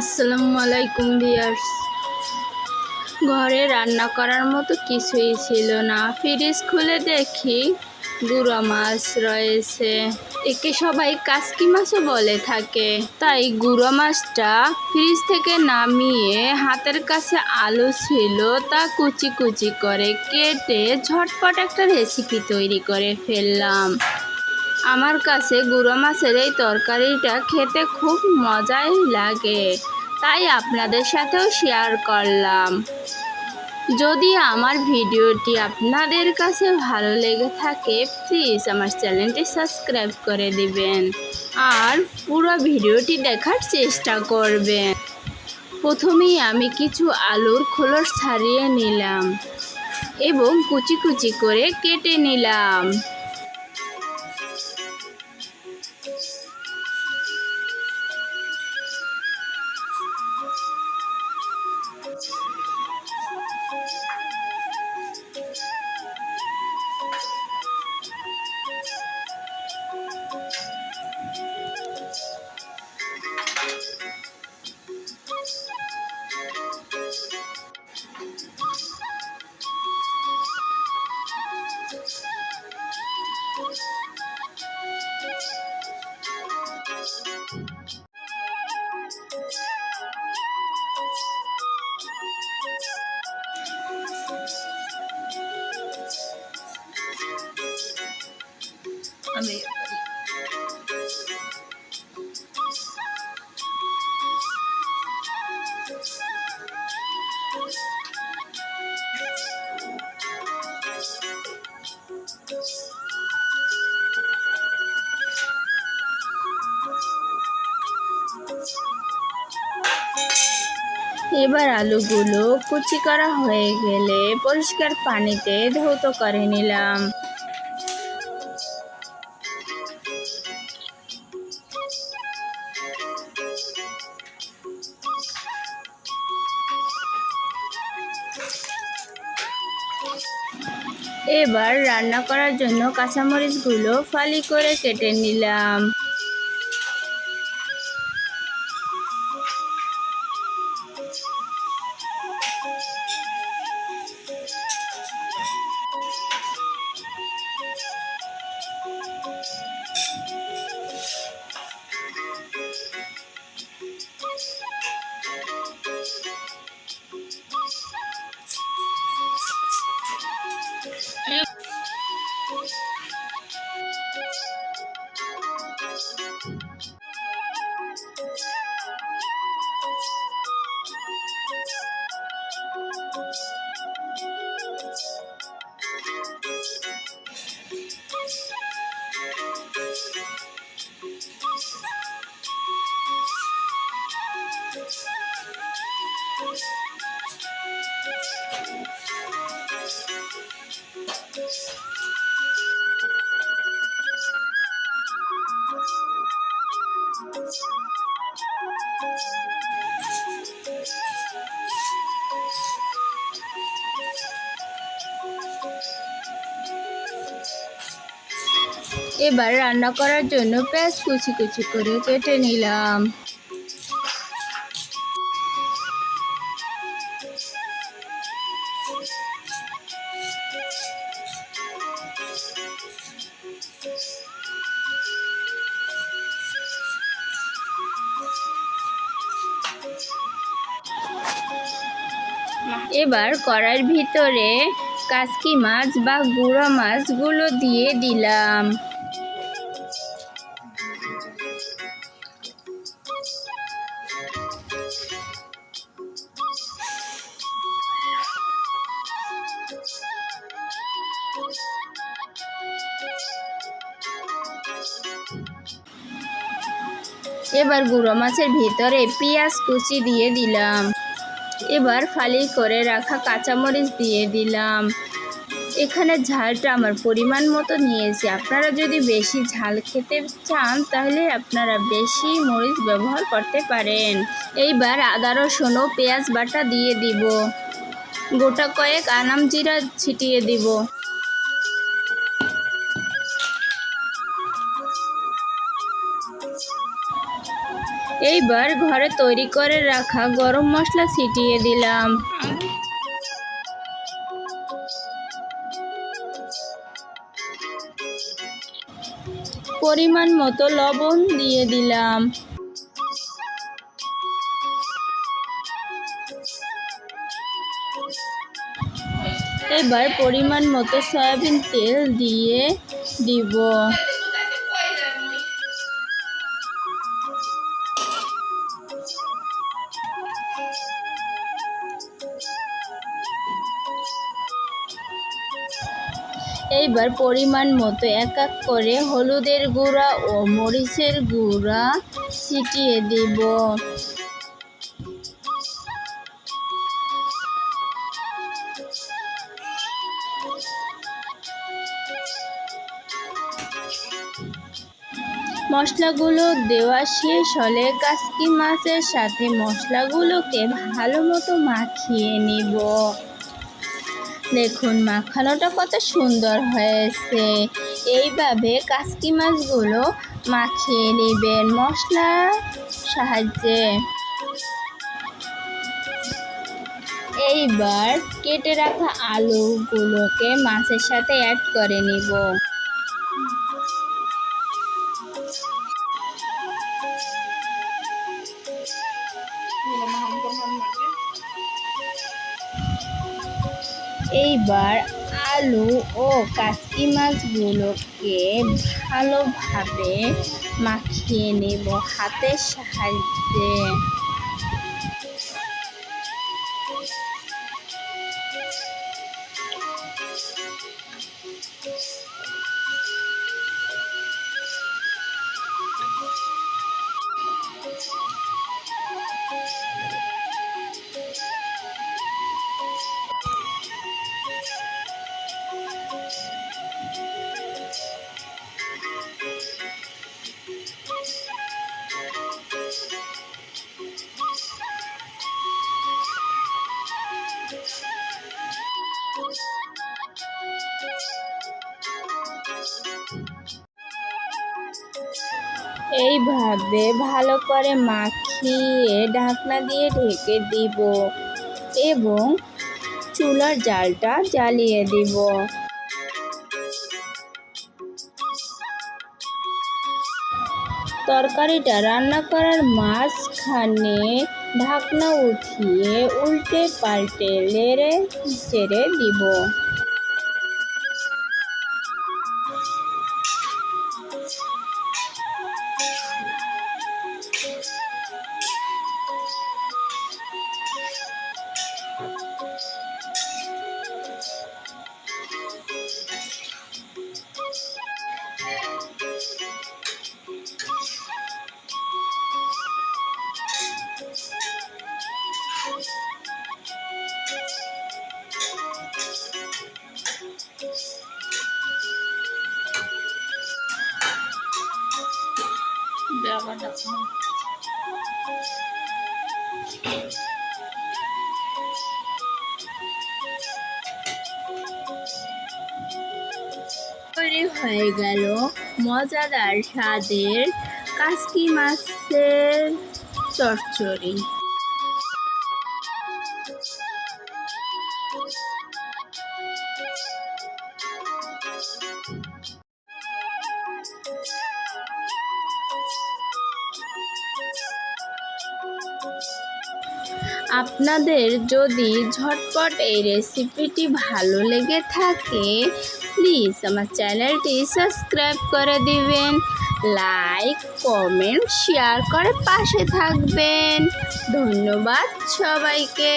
আসসালামু আলাইকুম ভিয়ার্স ঘরে রান্না করার মতো কিছুই ছিল না। ফ্রিজ খুলে দেখি গুঁড়া মাছ রয়েছে। একে সবাই কাসকি মাছও বলে থাকে। তাই গুঁড়ো মাছটা ফ্রিজ থেকে নামিয়ে হাতের কাছে আলু ছিল, তা কুচি কুচি করে কেটে ঝটপট একটা রেসিপি তৈরি করে ফেললাম। আমার কাছে গুঁড়ো মাছের এই তরকারিটা খেতে খুব মজাই লাগে। তাই আপনাদের সাথেও শেয়ার করলাম। যদি আমার ভিডিওটি আপনাদের কাছে ভালো লেগে থাকে প্লিজ আমার চ্যানেলটি সাবস্ক্রাইব করে দিবেন। আর পুরো ভিডিওটি দেখার চেষ্টা করবেন। প্রথমেই আমি কিছু আলুর খোলস ছাড়িয়ে নিলাম এবং কুচি কুচি করে কেটে নিলাম। এবার আলুগুলো কুচি করা হয়ে গেলে পরিষ্কার পানিতে ধৌত করে নিলাম। এবার রান্না করার জন্য কাঁচামরিচগুলো ফালি করে কেটে নিলাম। এবার রান্না করার জন্য পেঁয়াজ কুচি কুচি করে কেটে নিলাম। এবার কড়াইয়ের ভিতরে কাসকি মাছ বা গুঁড়ো মাছগুলো দিয়ে দিলাম। এবার গুঁড়ো মাছের ভিতরে পেঁয়াজ কুচি দিয়ে দিলাম। এবার ফালি করে রাখা কাঁচামরিচ দিয়ে দিলাম। এখানে ঝালটা আমার পরিমাণ মতো নিয়েছি। আপনারা যদি বেশি ঝাল খেতে চান, তাহলে আপনারা বেশি মরিচ ব্যবহার করতে পারেন। এইবার আদা, রসুন ও পেঁয়াজ বাটা দিয়ে দিব। গোটা কয়েক আনাম জিরা ছিটিয়ে দিব। এইবার ঘরে তৈরি করে রাখা গরম মশলা ছিটিয়ে দিলাম। পরিমাণ মতো লবণ দিয়ে দিলাম। এবার পরিমাণ মতো সয়াবিন তেল দিয়ে দিব। এইবার পরিমাণ মতো এক এক করে হলুদের গুঁড়া ও মরিচের গুঁড়া ছিটিয়ে দিব। মশলাগুলো দেওয়া শেষ হলে কাসকি মাছের সাথে মশলাগুলোকে ভালো মতো মাখিয়ে নিব। দেখুন, মাখানোটা কত সুন্দর হয়েছে। এইভাবে কাসকি মাছগুলো মাখিয়ে নেবেন মশলার সাহায্যে। এইবার কেটে রাখা আলুগুলোকে মাছের সাথে অ্যাড করে নিব। এইবার আলু ও কাসকি মাছগুলোকে ভালোভাবে মাখিয়ে নেব হাতের সাহায্যে। এইভাবে ভালো করে মাখিয়ে ঢাকনা দিয়ে ঢেকে দিব এবং চুলার জালটা জ্বালিয়ে দিব। তরকারিটা রান্না করার মাঝখানে ঢাকনা উঠিয়ে উল্টে পাল্টে লেড়ে চেড়ে দিব। তৈরি হয়ে গেল মজাদার স্বাদের কাস্কি মাছের চচ্চড়ি। আপনাদের যদি ঝটপট এই রেসিপিটি ভালো লেগে থাকে প্লিজ আমার চ্যানেলটি সাবস্ক্রাইব করে দিবেন লাইক কমেন্ট শেয়ার করে পাশে থাকবেন। ধন্যবাদ সবাইকে।